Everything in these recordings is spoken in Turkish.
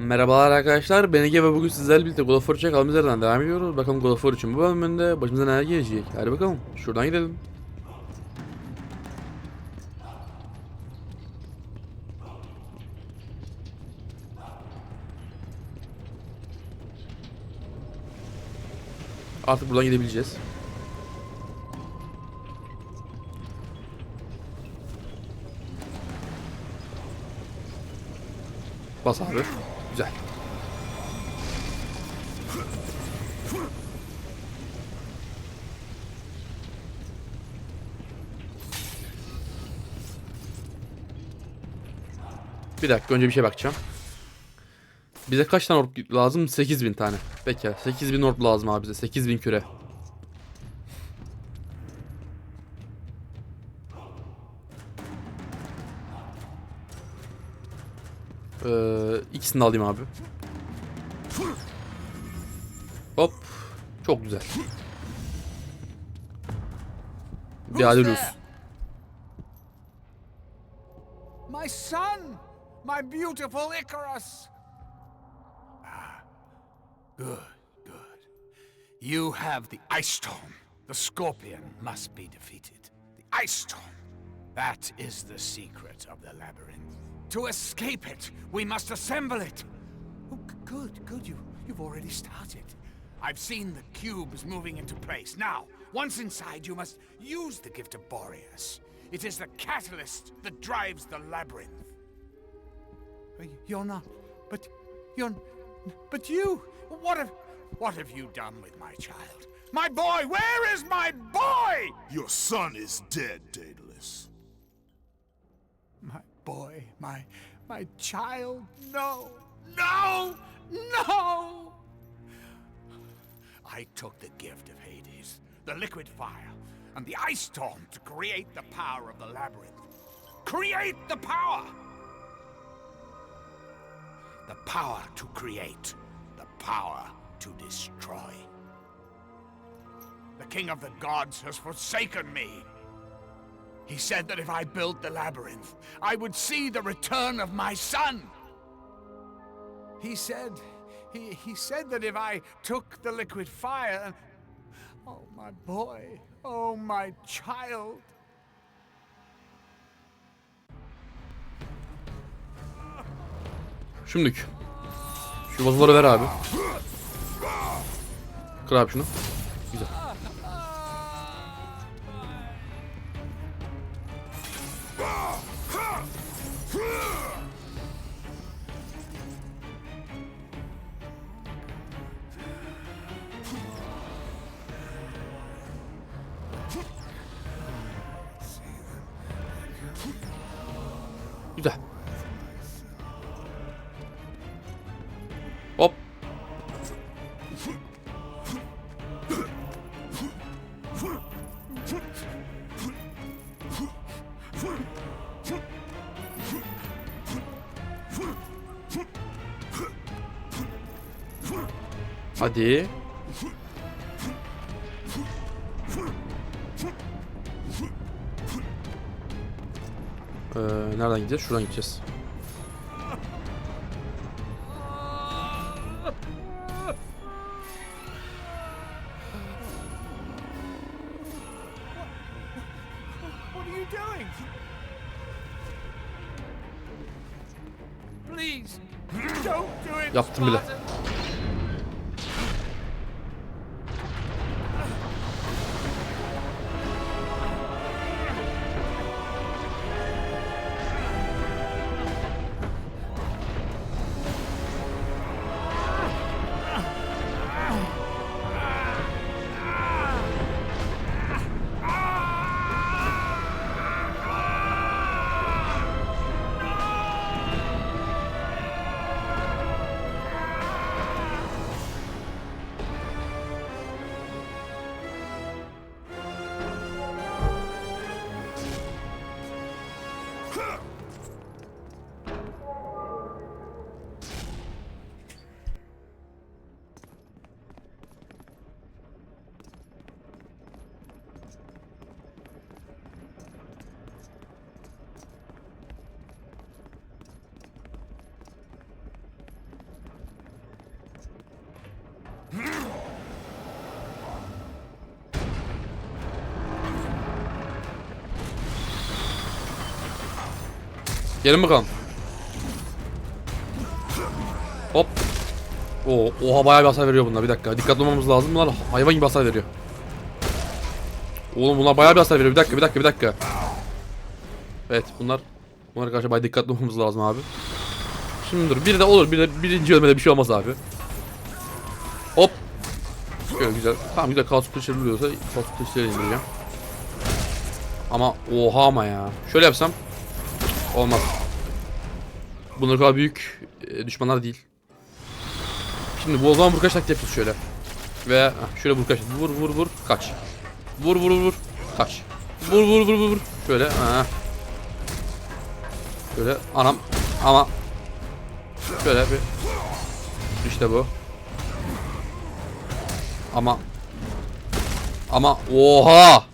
Merhabalar arkadaşlar, ben Ege ve bugün sizlerle birlikte God of War yerden devam ediyoruz. Bakalım God of War için bu bölümünde başımıza neler gelecek. Hadi bakalım, şuradan gidelim. Artık buradan gidebileceğiz. Bas abi. Güzel. Bir dakika önce bir şey bakacağım. Bize kaç tane orb lazım? 8000 tane. Peki 8000 orb lazım abi bize. 8000 küre. Ee, ikisini de alayım abi. Hop. Çok güzel. Bir Adelus. My son! My beautiful Icarus! Ah, good, good. You have the Ice Stone. The Scorpion must be defeated. The Ice Stone. That is the secret of the labyrinth. To escape it, we must assemble it. Oh, good, good. You, you've already started. I've seen the cubes moving into place. Now, once inside, you must use the gift of Boreas. It is the catalyst that drives the labyrinth. Uh, You're not, but you're, but you. What have, what have you done with my child? My boy. Where is my boy? Your son is dead, Daedalus. Boy, my, my child. No, no, no. I took the gift of Hades, the liquid fire, and the ice storm to create the power of the labyrinth. Create the power! The power to create, the power to destroy. The king of the gods has forsaken me. He said that if I built the labyrinth, I would see the return of my son. He said, he, he said that if I took the liquid fire, oh my boy, oh my child. Şimdilik. Şu vazoları ver abi. Kır abi şunu. Hadi. Ee, nereden gideceğiz? Şuradan gideceğiz. Gelin bakalım. Hop. Oo, oha bayağı bir hasar veriyor bunlar. Bir dakika. Dikkatli olmamız lazım. Bunlar hayvan gibi hasar veriyor. Oğlum bunlar bayağı bir hasar veriyor. Bir dakika, bir dakika, bir dakika. Evet, bunlar bunlara karşı bayağı dikkatli olmamız lazım abi. Şimdi dur. Bir de olur. Bir de birinci ölmede bir şey olmaz abi. Hop. Şöyle güzel. Tamam güzel kaos kılıçları buluyorsa kaos kılıçları indireceğim. Ama oha ama ya. Şöyle yapsam olmaz. Bunlar kadar büyük e, düşmanlar değil. Şimdi bu o zaman vurkaç taktiği yapıyoruz şöyle. Ve heh, şöyle vurkaç. Vur vur vur kaç. Vur vur vur kaç. Vur vur vur vur. Şöyle. Ha. Şöyle anam ama şöyle bir işte bu. Ama ama oha.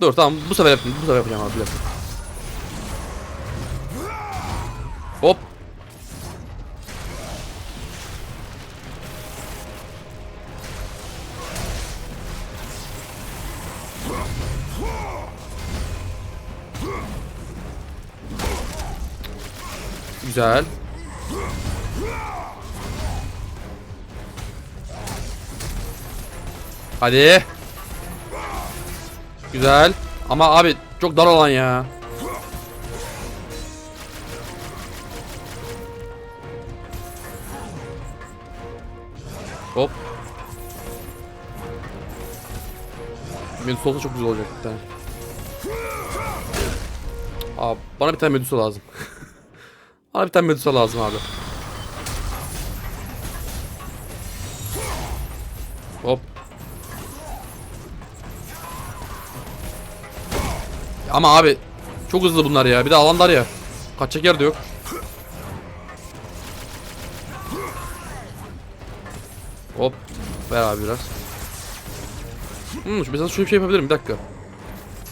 Dur tamam bu sefer yapayım. Bu sefer yapacağım abi bir dakika. Güzel. Hadi. Güzel. Ama abi çok dar alan ya. Hop. Medusa olsa çok güzel olacak bir tane. Abi bana bir tane Medusa lazım. Bana bir tane Medusa lazım abi. Hop. Ama abi çok hızlı bunlar ya. Bir de alanlar ya. Kaçacak yer de yok. Hop. Ver abi biraz. Hmm, mesela şöyle bir şey yapabilirim. Bir dakika.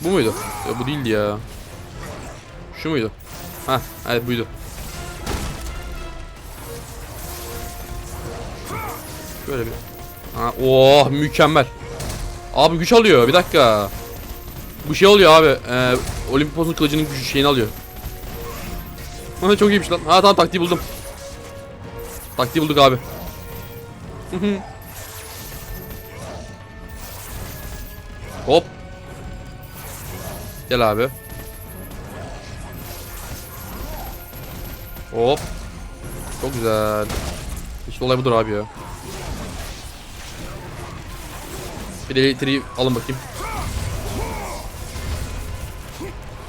Bu muydu? Ya bu değildi ya. Şu muydu? Ha, evet buydu. Şöyle bir. Ha, oh mükemmel. Abi güç alıyor. Bir dakika. Bu şey oluyor abi. E, Olimpos'un kılıcının gücü şeyini alıyor. Ha, çok iyiymiş lan. Ha tamam taktiği buldum. Taktiği bulduk abi. Hop. Gel abi. Hop. Çok güzel. İşte olay budur abi ya. Bir de alın bakayım.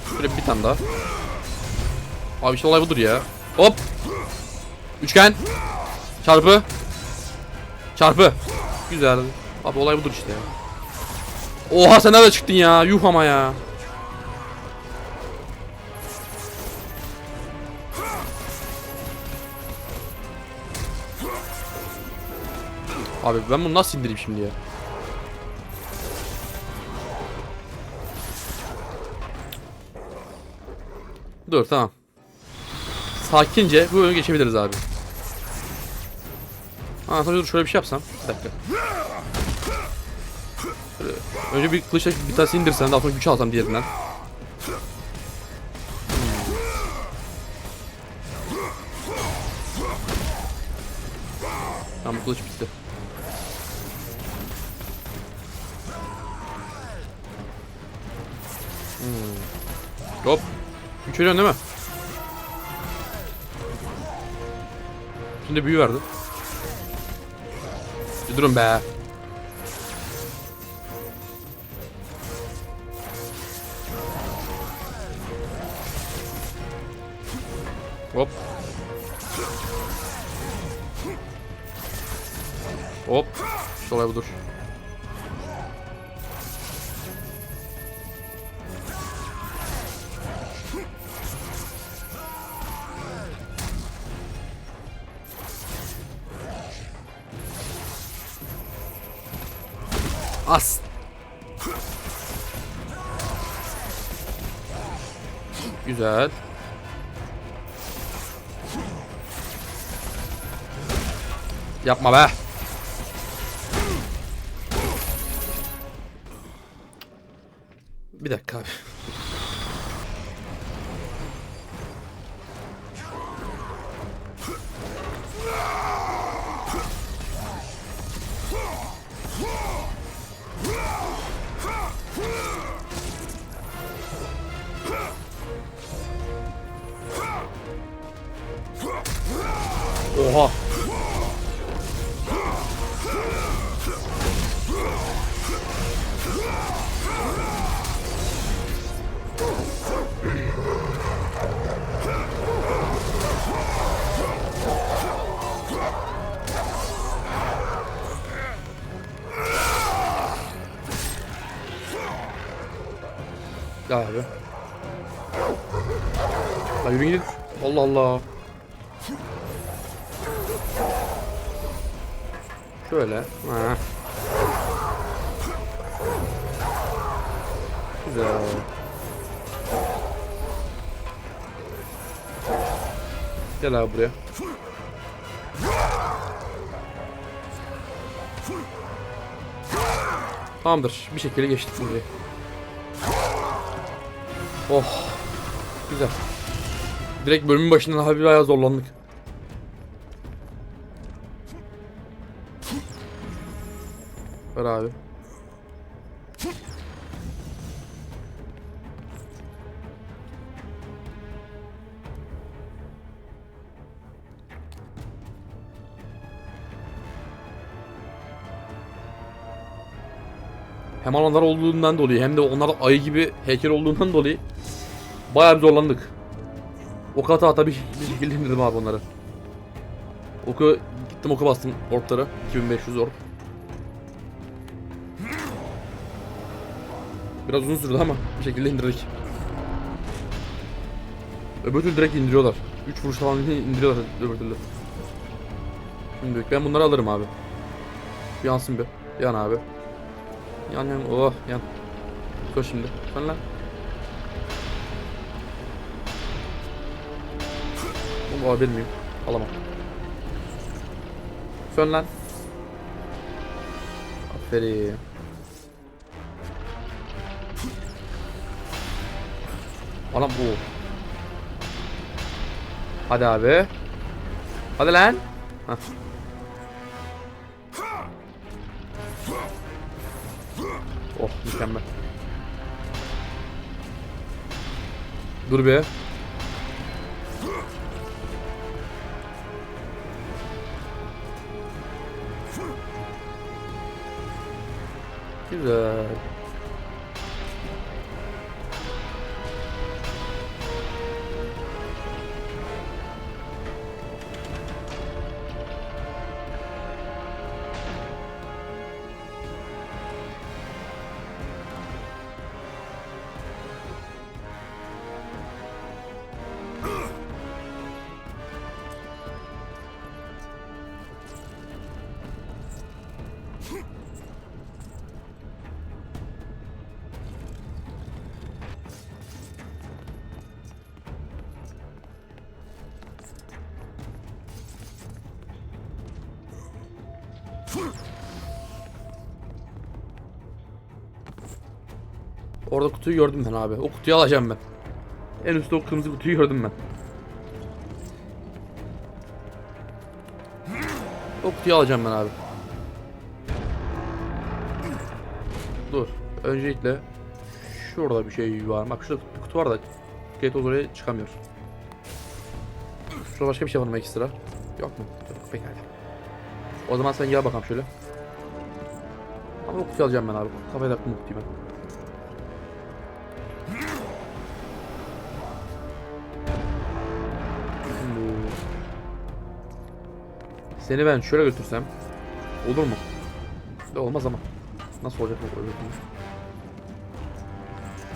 Şöyle bir tane daha. Abi işte olay budur ya. Hop. Üçgen. Çarpı. Çarpı. Güzel. Abi olay budur işte ya. Oha sen nerede çıktın ya? Yuh ama ya. Abi ben bunu nasıl indireyim şimdi ya? Dur tamam. Sakince bu oyunu geçebiliriz abi. Tabii dur şöyle bir şey yapsam. Bir dakika. Şöyle, önce bir kılıçla bir tanesi indirsem daha sonra güç alsam diğerinden. Hmm. Tamam bu kılıç bitti. Hmm. Hop. Güç veriyorsun değil mi? Şimdi büyü verdi. Bir durun be. Hop. Hop. İşte olay budur. As. Güzel. Yapma be. Gel abi. Lan yürü gidin. Allah Allah. Şöyle. Ha. Güzel. Gel abi buraya. Tamamdır. Bir şekilde geçtik burayı. Oh. Güzel. Direkt bölümün başından abi bayağı zorlandık. Ver abi. Hem alanlar olduğundan dolayı hem de onlar ayı gibi heykel olduğundan dolayı bayağı bir zorlandık. Ok ata ata bir, bir abi onları. Oku gittim oku bastım orklara. 2500 ork. Biraz uzun sürdü ama bir şekilde indirdik. Öbür türlü direkt indiriyorlar. 3 vuruş falan indiriyorlar öbür türlü. Şimdi ben bunları alırım abi. Yansın bir. Yan abi. Yan yan. Oh yan. Koş şimdi. Sen lan. Bunu alabilir miyim? Alamam. Sön lan. Aferin. Anam bu. Hadi abi. Hadi lan. Hah. Oh mükemmel. Dur be. Güzel. Orada kutuyu gördüm ben abi. O kutuyu alacağım ben. En üstte o kırmızı kutuyu gördüm ben. O kutuyu alacağım ben abi. Dur. Öncelikle şurada bir şey var. Bak şurada bir kutu var da Gatos oraya çıkamıyor. Şurada başka bir şey var mı ekstra? Yok mu? Yok pekala. O zaman sen gel bakalım şöyle. Ama o kutuyu alacağım ben abi. Kafaya taktım o kutuyu ben. Seni ben şöyle götürsem olur mu? De olmaz ama. Nasıl olacak bu?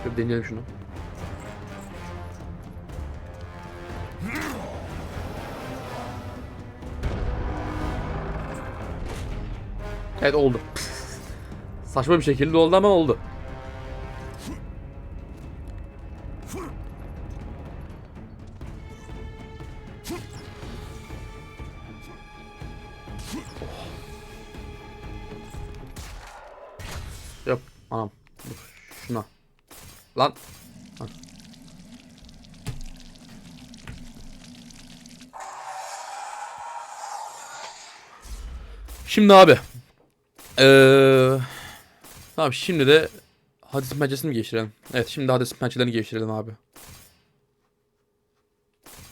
Şöyle deneyelim şunu. Evet oldu. Saçma bir şekilde oldu ama oldu. Anam. Dur. Şuna. Lan. Ha. Şimdi abi. Eee Tamam şimdi de Hades pençesini geçirelim? Evet şimdi Hades pençelerini geçirelim abi.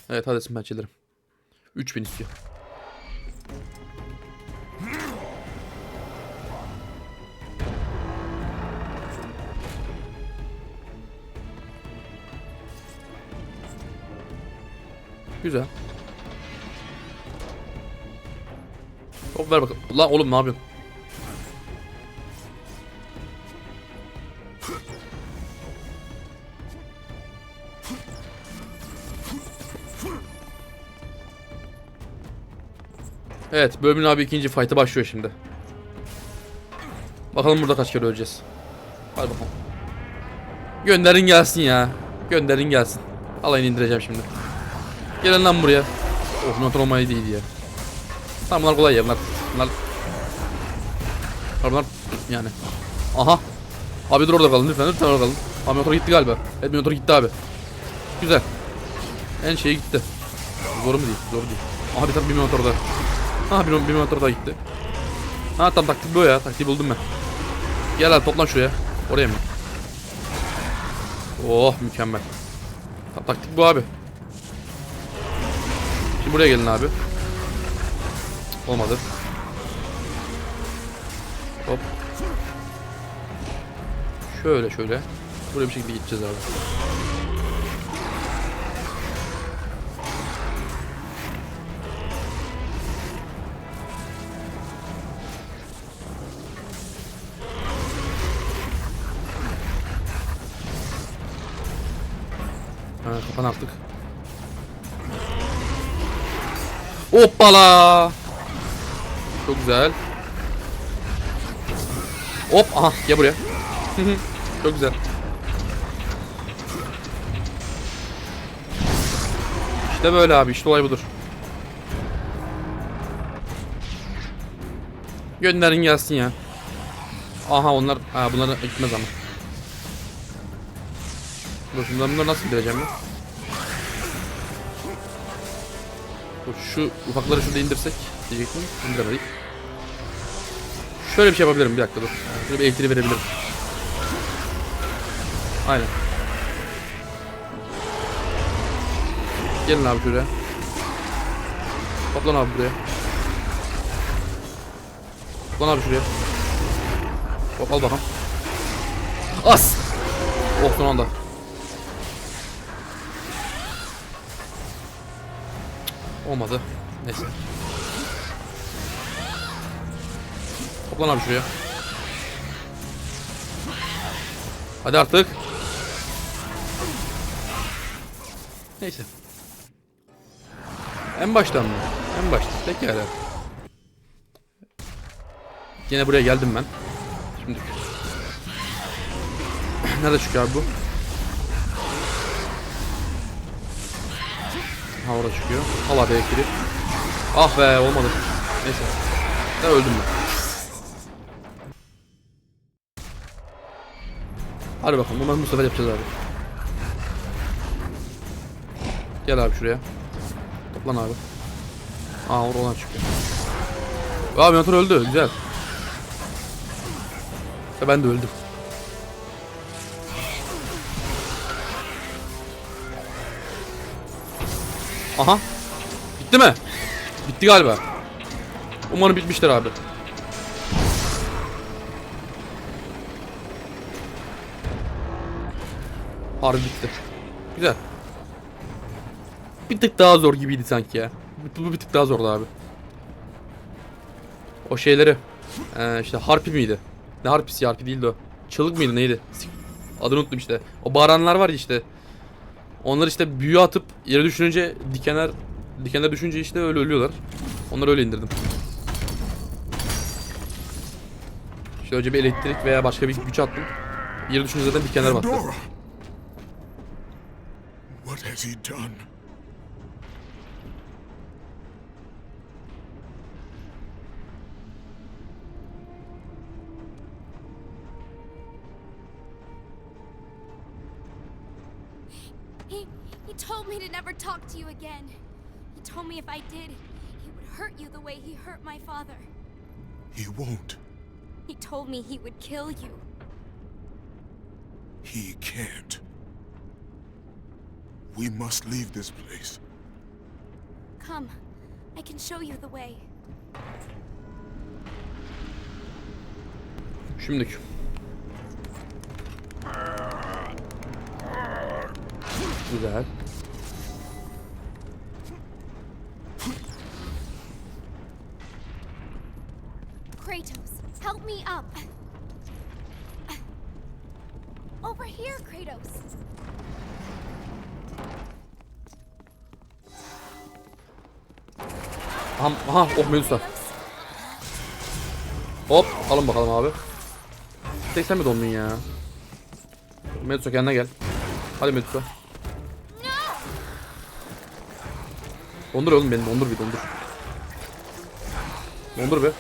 Evet Hades pençeleri. 3000 istiyor. Güzel. Hop ver bakalım. Lan oğlum ne yapıyorsun? Evet bölümün abi ikinci fight'ı başlıyor şimdi. Bakalım burada kaç kere öleceğiz. Hadi bakalım. Gönderin gelsin ya. Gönderin gelsin. Alayını indireceğim şimdi. Gelin lan buraya. Oh motor olmayı değil ya. Tamam bunlar kolay ya bunlar. Bunlar. Bunlar, yani. Aha. Abi dur orada kalın lütfen lütfen orada kalın. Abi motor gitti galiba. Evet motor gitti abi. Güzel. En şeyi gitti. Zor mu değil? Zor değil. Aha bir tane bir motor daha. Aha bir, bir motor daha gitti. Ha tam taktik bu ya. Taktiği buldum ben. Gel hadi toplan şuraya. Oraya mı? Oh mükemmel. Tam taktik bu abi. Şimdi buraya gelin abi. Olmadı. Hop. Şöyle şöyle. Buraya bir şekilde gideceğiz abi. Ha, kapan artık. Hoppala. Çok güzel. Hop aha gel buraya. Çok güzel. İşte böyle abi işte olay budur. Gönderin gelsin ya. Aha onlar ha bunları gitmez ama. Dur şimdi bunları nasıl indireceğim ben? Şu ufakları şurada indirsek diyecektim. İndiremedik. Şöyle bir şey yapabilirim bir dakika dur. Şöyle bir elektriği verebilirim. Aynen. Gelin abi şuraya. Toplan abi buraya. Toplan abi şuraya. Hop al bakalım. As! Oh son anda. Olmadı. Neyse. Toplan abi şuraya. Hadi artık. Neyse. En baştan mı? En baştan. Pekala. Yine buraya geldim ben. Şimdi. Nerede çıkıyor abi bu? Ha orada çıkıyor. Al abi elektriği. Ah be olmadı. Neyse. Ben öldüm ben. Hadi bakalım umarım bu sefer yapacağız abi. Gel abi şuraya. Toplan abi. Aa oradan çıkıyor. Abi motor öldü güzel. Ben de öldüm. Aha. Bitti mi? Bitti galiba. Umarım bitmiştir abi. Harbi bitti. Güzel. Bir tık daha zor gibiydi sanki ya. Bu, bir tık daha zordu abi. O şeyleri. Ee, işte harpi miydi? Ne harpisi harpi değildi o. Çığlık mıydı neydi? Adını unuttum işte. O bağıranlar var ya işte. Onlar işte büyü atıp yere düşününce dikenler dikenler düşünce işte öyle ölüyorlar. Onları öyle indirdim. İşte önce bir elektrik veya başka bir güç attım. Yere düşünce zaten dikenler battı. What has he done? Me to never talk to you again. He told me if I did, he would hurt you the way he hurt my father. He won't. He told me he would kill you. He can't. We must leave this place. Come, I can show you the way. Şimdilik. Güzel. Up. Over here, Kratos. Aha, aha oh Medusa. Hop alın bakalım abi. Tek sen mi dondun ya? Medusa kendine gel. Hadi Medusa. Dondur oğlum beni dondur bir dondur. Dondur be.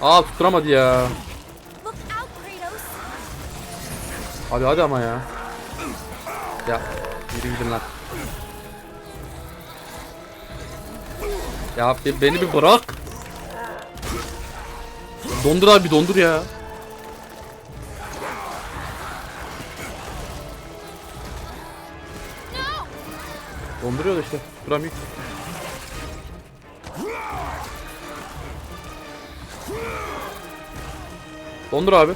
Aa tutturamadı ya. Hadi hadi ama ya. Ya yürü gidin lan. Ya be- beni bir bırak. Dondur abi dondur ya. Donduruyor da işte. Duramıyor. Dondur abi.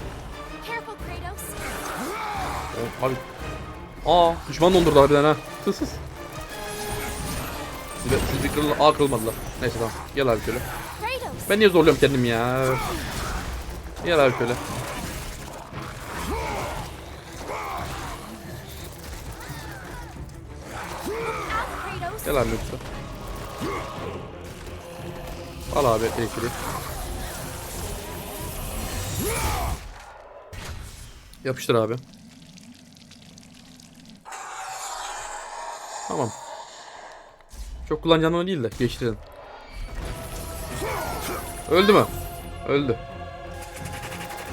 Oh, abi. Aa düşman dondurdu harbiden ha. Sus sus. Bir de şu kırıl, aa kırılmadılar. Neyse tamam. Gel abi şöyle. Ben niye zorluyorum kendimi ya? Gel abi şöyle. Gel abi lütfen. Al abi elektriği. Yapıştır abi. Tamam. Çok kullanacağın o değil de geçtirin. Öldü mü? Öldü.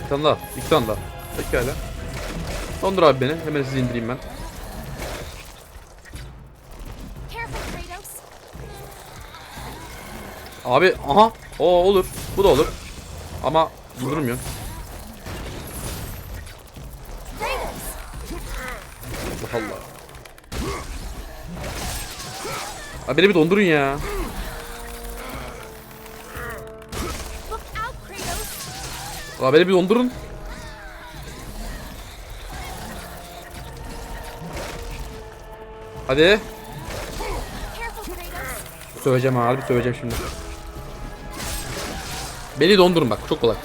Bir tane daha. İki tane daha. Pekala. Dondur abi beni. Hemen sizi indireyim ben. Abi aha o olur. Bu da olur. Ama durmuyor. Allah. Abi beni bir dondurun ya. Abi beni bir dondurun. Hadi. Söveceğim ha, harbi söveceğim şimdi. Beni dondurun bak çok kolay.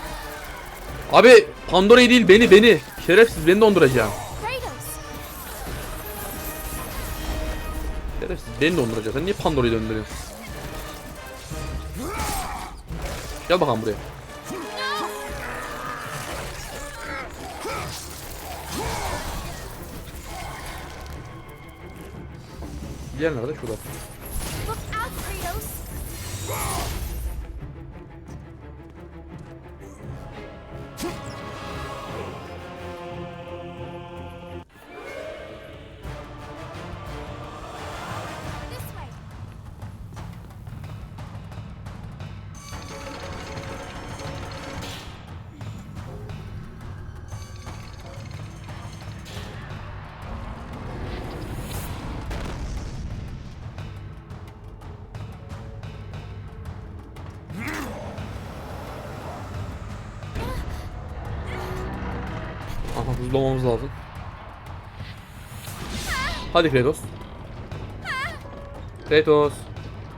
Abi Pandora'yı değil beni beni. Şerefsiz beni donduracağım. Beni donduracaksın. Sen niye Pandora'yı döndürüyorsun? Gel bakalım buraya. Diğer nerede? Şurada. Olmamız lazım. Hadi Kratos. Kratos.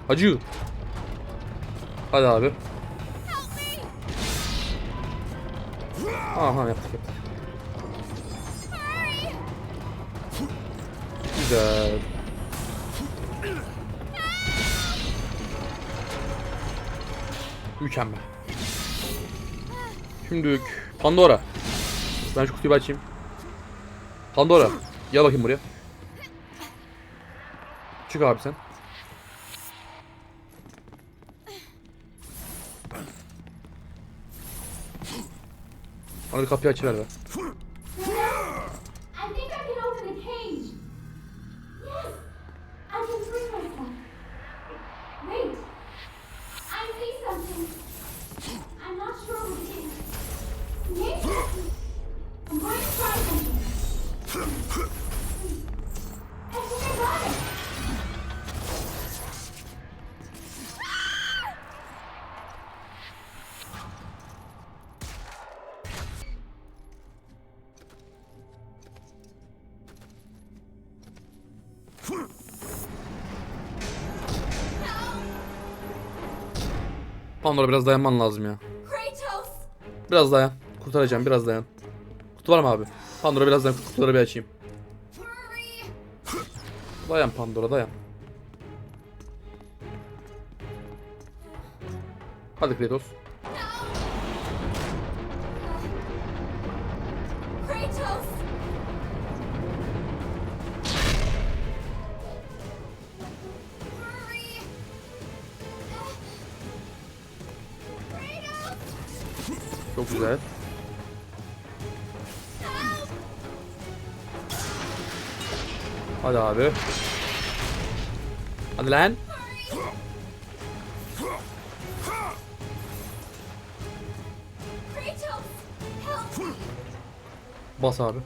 Hacı. Hadi abi. Aha yaptık yaptık. Güzel. Mükemmel. Şimdi Pandora. Ben şu kutuyu açayım. Pandora. Gel bakayım buraya. Çık abi sen. Bana bir kapıyı açıver be. Pandora biraz dayanman lazım ya. Biraz dayan. Kurtaracağım biraz dayan. Kutu var mı abi? Pandora biraz dayan kutuları bir açayım. Dayan Pandora dayan. Hadi. Kratos! Hadi abi. Hadi lan. Bas abi.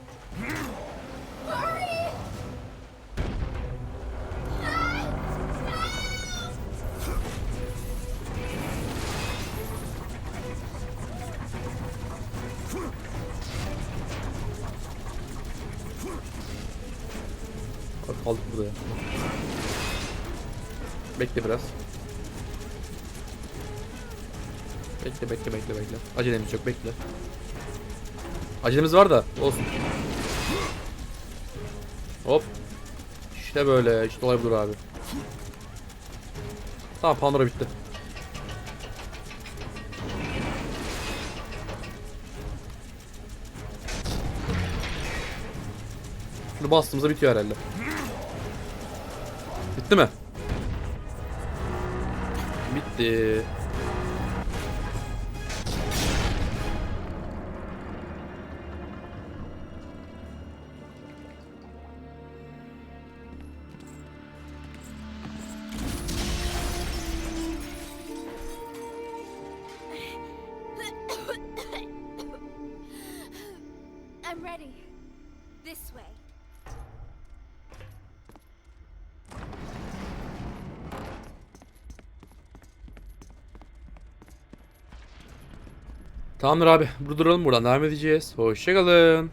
Bekle biraz. Bekle bekle bekle bekle. Acelemiz yok bekle. Acelemiz var da olsun. Hop. İşte böyle. İşte olay budur abi. Tamam Pandora bitti. Şunu bastığımızda bitiyor herhalde. Bitti mi? Bitti. Tamamdır abi. Burada buradan devam edeceğiz. Hoşçakalın.